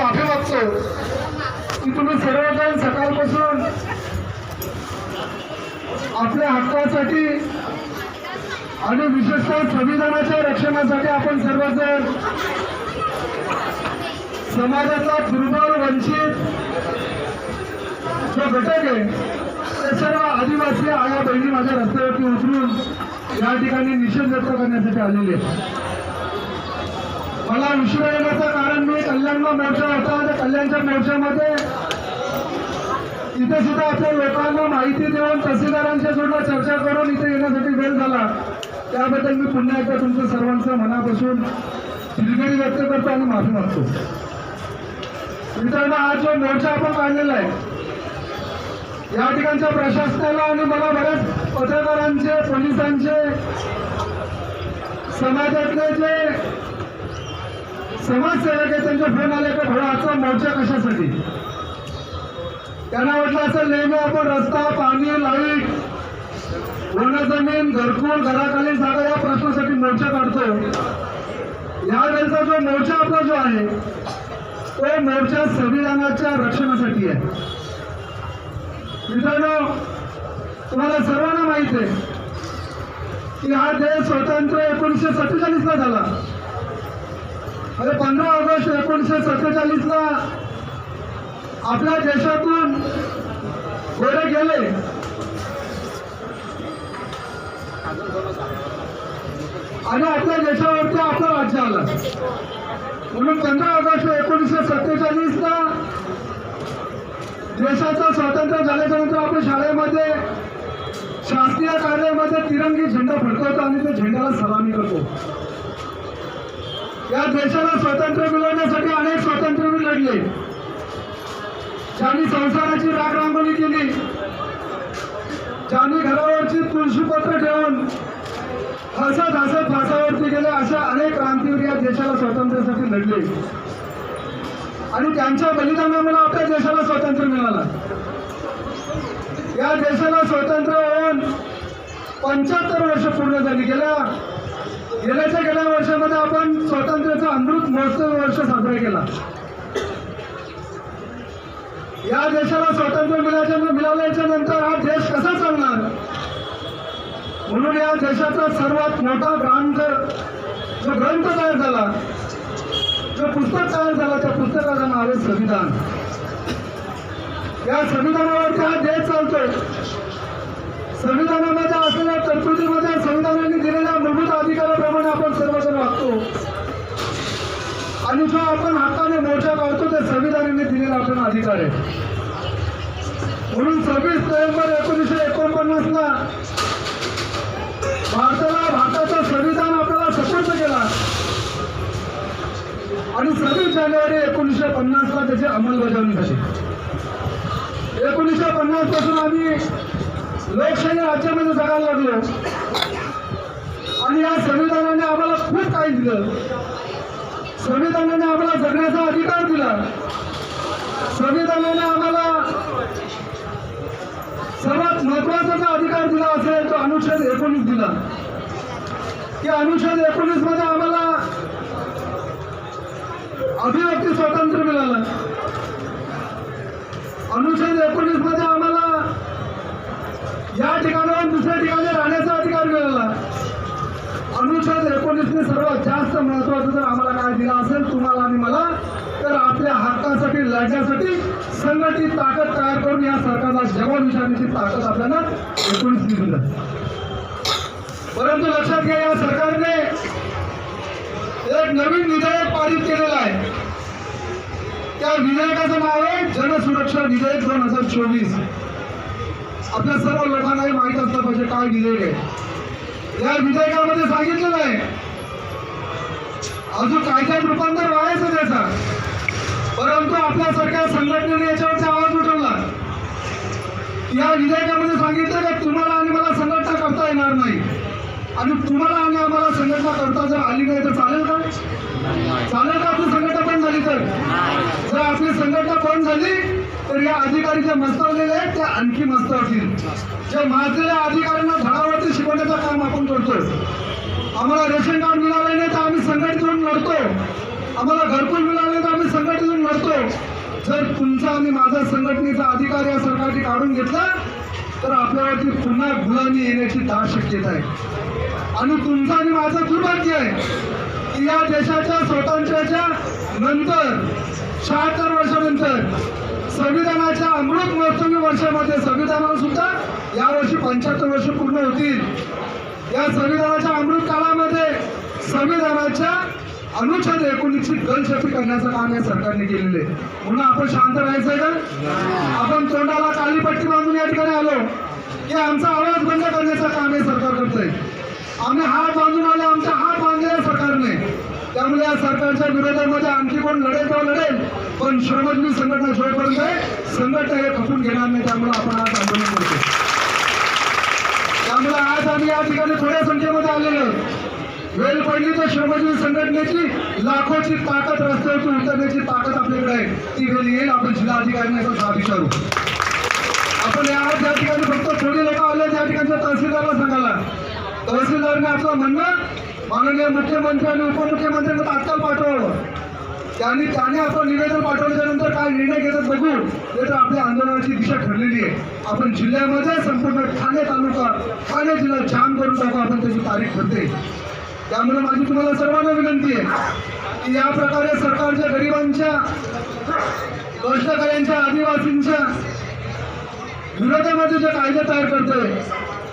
माफी मागतो की तुम्ही सर्वजण सकाळपासून आपल्या हक्कासाठी आणि विशेषतः संविधानाच्या रक्षणासाठी आपण सर्वजण समाजाचा दुर्बल वंचित जो घटक आहे ते सर्व आदिवासी आया बहिणी माझ्या रस्त्यावरती उतरून या ठिकाणी निषेध व्यक्त करण्यासाठी आलेले आहेत. मला उशिरा येण्याचं कारण मी कल्याणला मोर्चा होता त्या कल्याणच्या मोर्चामध्ये इथे सुद्धा आपल्या लोकांना माहिती देऊन तहसीलदारांच्या सुद्धा चर्चा करून इथे येण्यासाठी वेळ झाला. त्याबद्दल मी पुन्हा एकदा तुमचं सर्वांचं मनापासून दिलगिरी व्यक्त करतो आणि माफी मागतो. मित्रांनो आज जो मोर्चा आपण काढलेला आहे या ठिकाणच्या प्रशासनाला आणि मला बऱ्याच पत्रकारांचे पोलिसांचे समाजातले जे समाजसेवक त्यांच्या फोन आले का भाऊ आजचा मोर्चा कशासाठी? त्यांना वाटलं असं नेहमी आपण रस्ता पाणी लाइट वन जमीन घरकुल घराखाली जागा या प्रश्नासाठी मोर्चा काढतो यावेळेचा जो मोर्चा आपला जो आहे तो मोर्चा संविधानाच्या रक्षणासाठी आहे. मित्रांनो तुम्हाला सर्वांना माहीत आहे की हा देश स्वतंत्र एकोणीसशे सत्तेचाळीसला झाला. अरे पंधरा ऑगस्ट एकोणीसशे सत्तेचाळीसला आपल्या देशातून गोरे गेले. आणि आपल्या देशावरती आपलं राज्य आलं. म्हणून पंधरा ऑगस्ट एकोणीसशे सत्तेचाळीसला देशाचं स्वातंत्र्य झाल्याच्यानंतर आपण शाळेमध्ये शासकीय कार्यामध्ये तिरंगी झेंडा फडकवतो आणि त्या झेंड्याला सलामी करतो. या देशाला स्वातंत्र्य मिळवण्यासाठी अनेक स्वातंत्र्यवीर लढले. ज्यांनी संसाराची राग रांगोळी केली ज्यांनी घरावरची तुळशीपत्र ठेवून हसत हसत भासावरती गेले अशा अनेक क्रांतीवीर या देशाला स्वातंत्र्यासाठी लढले. आणि त्यांच्या बलिदानामुळे आपल्या देशाला स्वातंत्र्य मिळालं. या देशाला स्वातंत्र्य होऊन पंच्याहत्तर वर्ष पूर्ण झाली. गेल्या गेल्याच्या गेल्या वर्षामध्ये आपण स्वातंत्र्याचा अमृत महोत्सव वर्ष साजरा केला. या देशाला स्वातंत्र्य मिळाल्या मिळाल्याच्या नंतर हा देश कसा चालणार? म्हणून या देशाचा सर्वात मोठा ग्रंथ जो ग्रंथ तयार झाला जो पुस्तक तयार झाला त्या पुस्तकाचं नाव आहे संविधान. या संविधानावरती हा देश चालतोय. संविधानामध्ये असलेल्या तरतुदीमध्ये संविधानाने दिलेल्या मूलभूत अधिकाराप्रमाणे आपण सर्वजण वागतो आणि जो आपण हाताने मोर्चा काढतो ते संविधानाने दिलेला आपल्याला आहे म्हणून सव्वीस नोव्हेंबर एकोणीसशे एकोणपन्नासला भारताला भारताचं संविधान आपल्याला सशक्त केला. आणि सव्वीस जानेवारी एकोणीसशे पन्नासला त्याची अंमलबजावणी झाली. एकोणीसशे पन्नासपासून आम्ही लोकशाही राज्यामध्ये जगायला लागलो. आणि या संविधानाने आम्हाला खूप काही दिलं. संविधानाने आम्हाला जगण्याचा अधिकार दिला संविधानाने आम्हाला सर्वात महत्त्वाचा जो अधिकार दिला असेल तो अनुच्छेद एकोणीस दिला. की अनुच्छेद एकोणीसमध्ये आम्हाला अभिव्यक्ती स्वातंत्र्य मिळालं. अनुच्छेद एकोणीसमध्ये आम्हाला या ठिकाणाहून दुसऱ्या ठिकाणी राहण्याचा अधिकार मिळाला. अनुच्छेद एकोणीसने सर्वात जास्त महत्वाचं जर आम्हाला काय दिलं असेल तुम्हाला आणि मला तर आपल्या हक्कासाठी लढण्यासाठी संघटित ताकद तयार करून या सरकारला जबाब विचारण्याची ताकद आपल्याला एकोणीस दिली. परंतु लक्षात घ्या या सरकारने एक नवीन विधेयक पारित केलेलं आहे. त्या विधेयकाचं नाव आहे जनसुरक्षा विधेयक दोन हजार चोवीस. आपल्या सर्व लोकांनाही माहीत असलं पाहिजे काय विधेयक आहे. या विधेयकामध्ये सांगितलेलं आहे अजून कायद्यात रूपांतर व्हायचं त्याचा. परंतु आपल्यासारख्या संघटनेने याच्यावरचा आवाज उठवला. या विधेयकामध्ये सांगितलं की तुम्हाला आणि मला संघटना करता येणार नाही आणि तुम्हाला आणि आम्हाला संघटना करता जर आली नाही तर चालेल का? चालेल का आपली संघटना बंद झाली तर? जर आपली संघटना बंद झाली तर या अधिकारी जे मस्तवलेले आहेत ते आणखी मस्त होतील जे माजलेल्या अधिकाऱ्यांना धडावरती शिकवण्याचं काम आपण करतोय. आम्हाला रेशन कार्ड मिळालं नाही तर आम्ही संघटित होऊन लढतो. आम्हाला घरकुल मिळालं तर आम्ही संघटित होऊन लढतो. जर तुमचा आणि माझा संघटनेचा अधिकार या सरकारने काढून घेतला तर आपल्यावरती पुन्हा गुलामी येण्याची दाट शक्यता आहे. आणि तुमचं आणि माझं दुर्भाग्य आहे की या देशाच्या स्वातंत्र्याच्या नंतर शहात्तर वर्षानंतर संविधानाच्या अमृत महोत्सवी वर्षामध्ये संविधानाला सुद्धा यावर्षी पंच्याहत्तर वर्ष पूर्ण होतील. या संविधानाच्या अमृत काळामध्ये संविधानाच्या अनुच्छेद एकोणीसची गलशफी करण्याचं काम या सरकारने केलेलं आहे. म्हणून आपण शांत राहायचंय का? आपण तोंडाला काली पट्टी बांधून या ठिकाणी आलो. की आमचा आवाज बंद करण्याचं काम हे सरकार करतंय. आम्ही हात बांधून आलो आमचा हात बांधलेला सरकारने त्यामुळे या सरकारच्या विरोधामध्ये आणखी कोण लढेल तेव्हा लढेल पण श्रमजीवी संघटना जोपर्यंत आहे, संघटना हे खपून घेणार नाही त्यामुळे आपण आज आंदोलन करतो त्यामुळे आज आम्ही या ठिकाणी थोड्या संख्येमध्ये आलेलो वेल वेळ पडली तर श्रमजीवी संघटनेची लाखोची ताकद रस्त्यावरची उतरण्याची ताकद आपल्याकडे आहे. ती वेळ येईल आपण जिल्हाधिकाऱ्यांना याचा जाब विचारू. आपण या ज्या ठिकाणी फक्त थोडी लोक आले त्या ठिकाणच्या तहसीलदारला सांगायला. तहसीलदारने आपलं म्हणणं माननीय मुख्यमंत्री आणि उपमुख्यमंत्र्यांना तात्काळ पाठवावं त्यांनी त्याने आपण निवेदन पाठवल्यानंतर काय निर्णय घेतात बघू. हे तर आपल्या आंदोलनाची दिशा ठरलेली आहे. आपण जिल्ह्यामध्ये संपूर्ण ठाणे तालुका ठाणे जिल्हा जाम करून टाकू आपण त्याची तारीख ठरते. त्यामुळे माझी तुम्हाला सर्वांना विनंती आहे की या प्रकारे सरकारच्या गरिबांच्या कष्टकऱ्यांच्या आदिवासींच्या विरोधामध्ये जे कायदे तयार करतोय